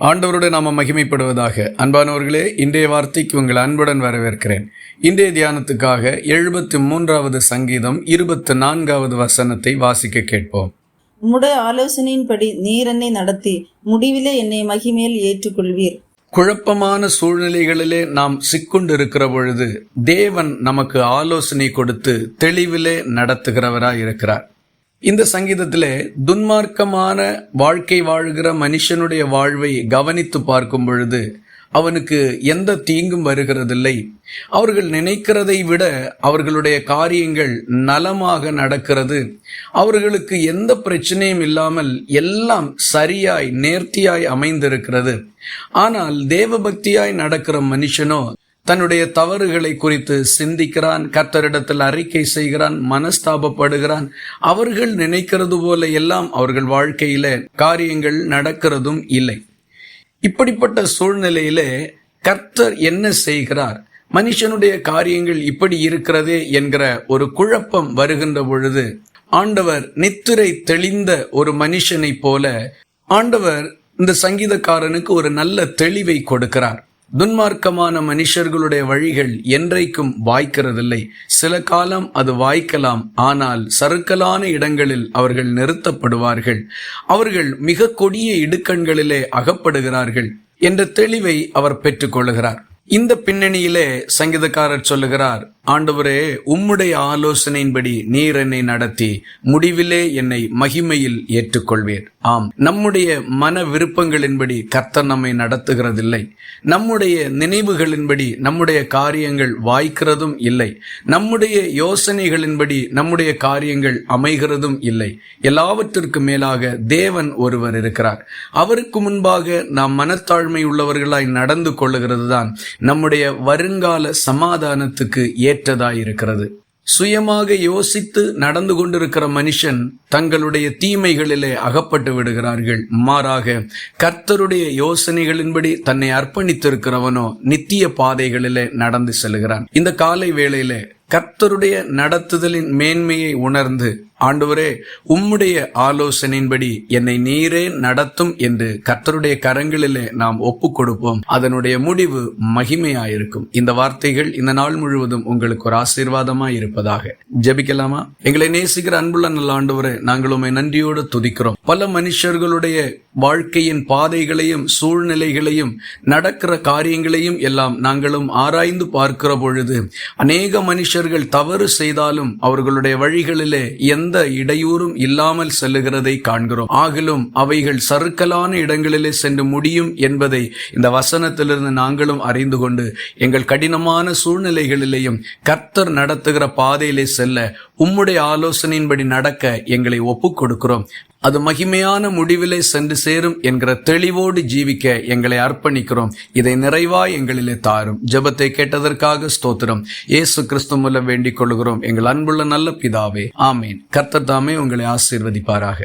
ஆண்டவருடைய நாம மகிமைப்படுவதாக. அன்பானவர்களே இன்றைய வார்த்தைக்கு உங்கள் அன்புடன் வரவேற்கிறேன். இன்றைய தியானத்துக்காக எழுபத்தி மூன்றாவது சங்கீதம் இருபத்தி நான்காவது வசனத்தை வாசிக்க கேட்போம். உம்முடைய ஆலோசனையின்படி நீர் என்னை நடத்தி முடிவிலே என்னை மகிமேல் ஏற்றுக்கொள்வீர். குழப்பமான சூழ்நிலைகளிலே நாம் சிக்குண்டிருக்கிற பொழுது தேவன் நமக்கு ஆலோசனை கொடுத்து தெளிவிலே நடத்துகிறவராய் இருக்கிறார் இந்த சங்கீதத்திலே துன்மார்க்கமான வாழ்க்கை வாழ்கிற மனுஷனுடைய வாழ்வை கவனித்து பார்க்கும் பொழுது அவனுக்கு எந்த தீங்கும் வருகிறதில்லை. அவர்கள் நினைக்கிறதை விட அவர்களுடைய காரியங்கள் நலமாக நடக்கிறது. அவர்களுக்கு எந்த பிரச்சனையும் இல்லாமல் எல்லாம் சரியாய் நேர்த்தியாய் அமைந்திருக்கிறது. ஆனால் தேவபக்தியாய் நடக்கிற மனுஷனோ தன்னுடைய தவறுகளை குறித்து சிந்திக்கிறான் கத்தரிடத்தில் அறிக்கை செய்கிறான் மனஸ்தாபப்படுகிறான். அவர்கள் நினைக்கிறது போல எல்லாம் அவர்கள் வாழ்க்கையில காரியங்கள் நடக்கிறதும் இல்லை. இப்படிப்பட்ட சூழ்நிலையிலே கர்த்தர் என்ன செய்கிறார்? மனுஷனுடைய காரியங்கள் இப்படி இருக்கிறதே என்கிற ஒரு குழப்பம் வருகின்ற பொழுது ஆண்டவர் நித்திரை தெளிந்த ஒரு மனுஷனைப் போல ஆண்டவர் இந்த சங்கீதக்காரனுக்கு ஒரு நல்ல தெளிவை கொடுக்கிறார். துன்மார்க்கமான மனுஷர்களுடைய வழிகள் என்றைக்கும் வாய்க்கிறதில்லை. சில காலம் அது வாய்க்கலாம் ஆனால் சறுக்கலான இடங்களில் அவர்கள் நிறுத்தப்படுவார்கள். அவர்கள் மிக கொடிய இடுக்கண்களிலே அகப்படுகிறார்கள் என்ற தெளிவை அவர் பெற்றுக்கொள்கிறார் இந்த பின்னணியிலே சங்கீதக்காரர் சொல்லுகிறார் ஆண்டவரே உம்முடைய ஆலோசனையின்படி நீர் என்னை நடத்தி முடிவிலே என்னை மகிமையில் ஏற்றுக்கொள்வீர். ஆம். நம்முடைய மன விருப்பங்களின்படி கர்த்தர் நம்மை நடத்துகிறதில்லை. நம்முடைய நினைவுகளின்படி நம்முடைய காரியங்கள் வாய்க்கிறதும் இல்லை. நம்முடைய யோசனைகளின்படி நம்முடைய காரியங்கள் அமைகிறதும் இல்லை. எல்லாவற்றிற்கு மேலாக தேவன் ஒருவர் இருக்கிறார். அவருக்கு முன்பாக நாம் மனத்தாழ்மை உள்ளவர்களாய் நடந்து கொள்ளுகிறது தான் நம்முடைய வருங்கால சமாதானத்துக்கு ஏ ஏற்றதாயிருக்கிறது சுயமாக யோசித்து நடந்து கொண்டிருக்கிற மனுஷன் தங்களுடைய தீமைகளிலே அகப்பட்டு விடுகிறார்கள். மாறாக கர்த்தருடைய யோசனைகளின்படி தன்னை அர்ப்பணித்திருக்கிறவனோ நித்திய பாதைகளிலே நடந்து செல்கிறான். இந்த காலை வேளையிலே கர்த்தருடைய நடத்துதலின் மேன்மையை உணர்ந்து ஆண்டவரே உம்முடைய ஆலோசனையின்படி என்னை நீரே நடத்தும் என்று கர்த்தருடைய கரங்களிலே நாம் ஒப்பு கொடுப்போம் அதனுடைய முடிவு மகிமையாயிருக்கும். இந்த வார்த்தைகள் இந்த நாள் முழுவதும் உங்களுக்கு ஒரு ஆசீர்வாதமாய் இருப்பதாக. ஜபிக்கலாமா? எங்களை நேசிக்கிற அன்புள்ள நல்ல ஆண்டவரே நாங்கள் உண்மை நன்றியோடு துதிக்கிறோம். பல மனுஷர்களுடைய வாழ்க்கையின் பாதைகளையும் சூழ்நிலைகளையும் நடக்கிற காரியங்களையும் எல்லாம் நாங்களும் ஆராய்ந்து பார்க்கிற பொழுது அநேக மனுஷர்கள் தவறு செய்தாலும் அவர்களுடைய வழிகளிலே எந்த எந்த இடையூறும் இல்லாமல் செல்லுகிறதை காண்கிறோம். ஆகிலும் அவைகள் சறுக்கலான இடங்களிலே சென்று முடியும் என்பதை இந்த வசனத்திலிருந்து நாங்களும் அறிந்து கொண்டு எங்கள் கடினமான சூழ்நிலைகளிலேயும் கர்த்தர் நடத்துகிற பாதையிலே செல்ல உம்முடைய ஆலோசனையின்படி நடக்க எங்களை ஒப்புக் கொடுக்கிறோம். அது மகிமையான முடிவிலே சென்று சேரும் என்கிற தெளிவோடு ஜீவிக்க எங்களை அர்ப்பணிக்கிறோம். இதை நிறைவாய் எங்களிலே தாரும். ஜெபத்தை கேட்டதற்காக ஸ்தோத்திரம். இயேசு கிறிஸ்து மூலம் வேண்டிக் கொள்கிறோம் எங்கள் அன்புள்ள நல்ல பிதாவே. ஆமீன். கர்த்தர் தாமே உங்களை ஆசீர்வதிப்பாராக.